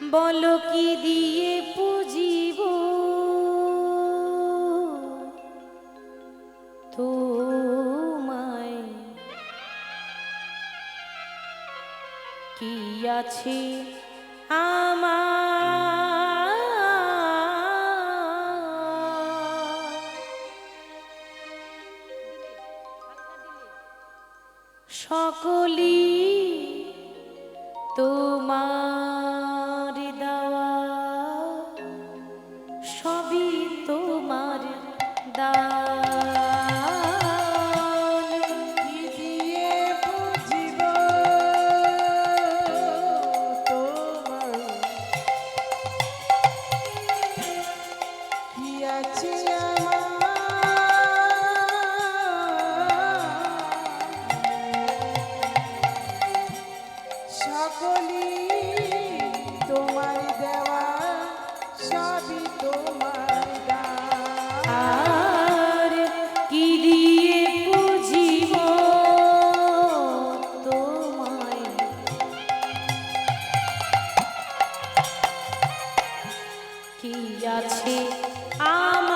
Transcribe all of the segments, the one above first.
বলো কি দিয়ে পুজিব তোমায় কি আছে আমার? সকলি তোমার সকলি তোমার দেওয়া সবই তোমার আর কি দিয়ে বুঝিব তোমায়? কি আছে আমার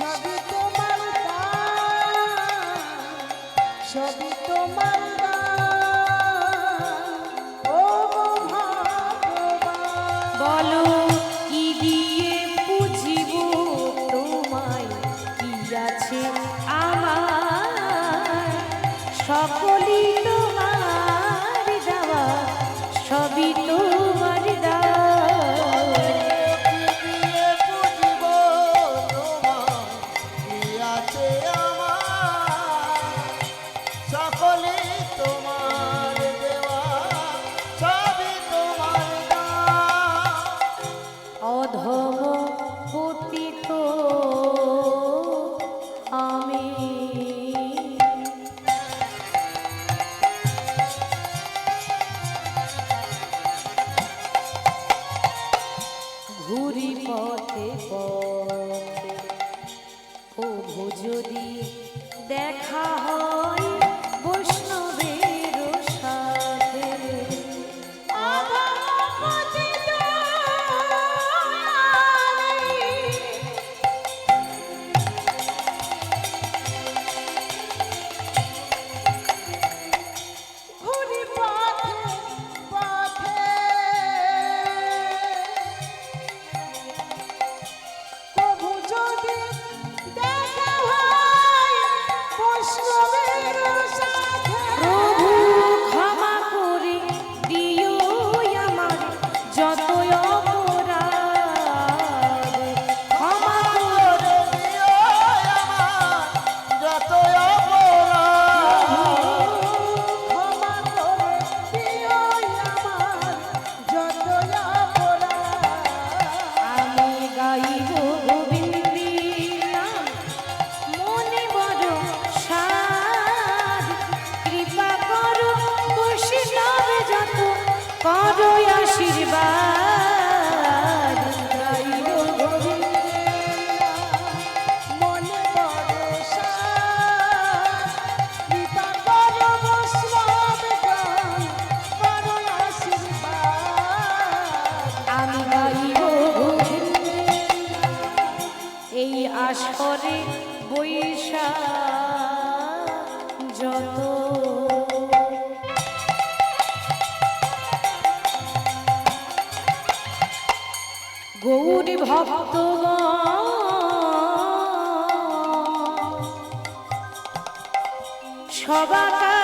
সবই তোমার সবই ঘুরি পথে পথে। যদি দেখা প্রভু গৌরী ভক্ত সবাকা